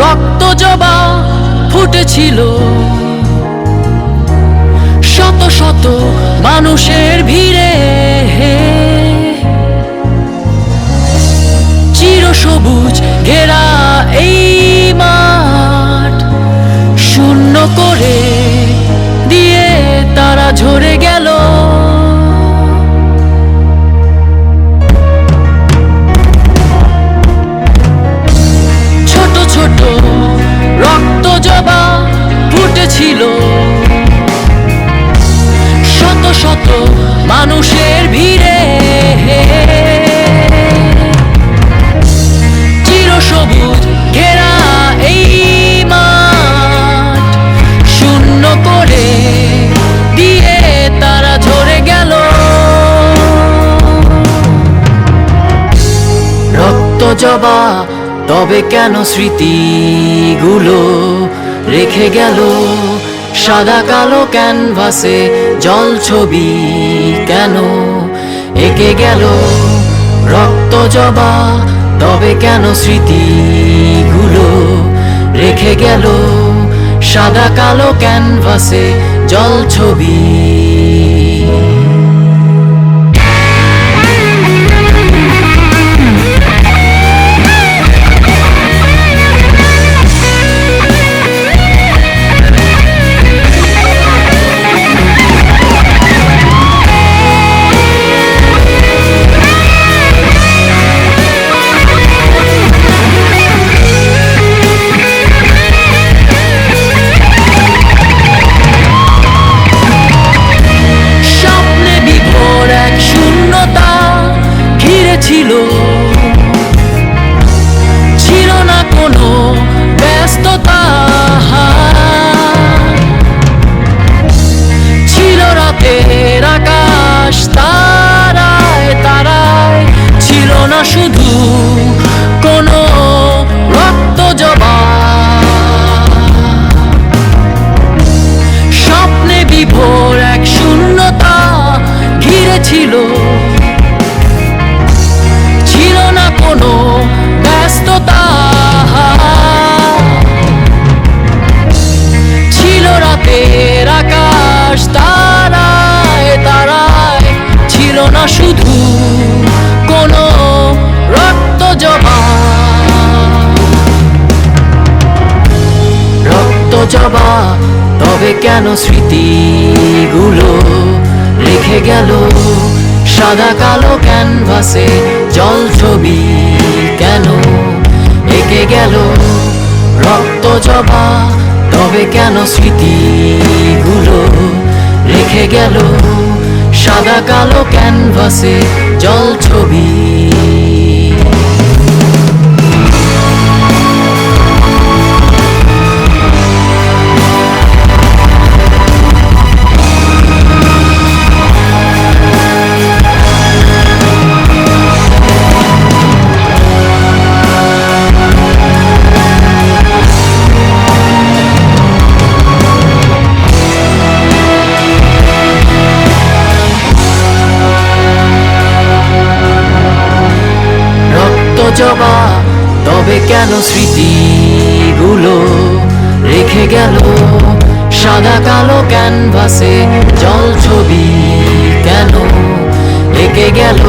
রক্ত জবা ফুটেছিল। শত শত মানুষের ভিড়ে জবা, তবে কেন স্মৃতিগুলো রেখে গেল? সাদা কালো ক্যানভাসে জল ছবি কেন এঁকে গেল? রক্ত জবা, তবে কেন স্মৃতিগুলো রেখে গেল? সাদা কালো ক্যানভাসে জল ছবি কেন স্মৃতিগুলো রেখে গেল। সাদা কালো ক্যানভাসে জল ছবি কেন এঁকে গেল? রক্ত জবা, তবে কেন স্মৃতিগুলো রেখে গেল? সাদা কালো ক্যানভাসে জল ছবি জবা, তবে কেন স্মৃতিগুলো রেখে গেল? সাদা কালো ক্যানভাসে জল ছবি কেন রেখে গেল?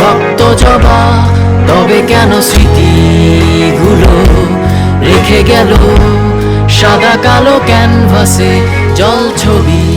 রক্ত জবা, তবে কেন স্মৃতিগুলো রেখে গেল? সাদা কালো ক্যানভাসে জল ছবি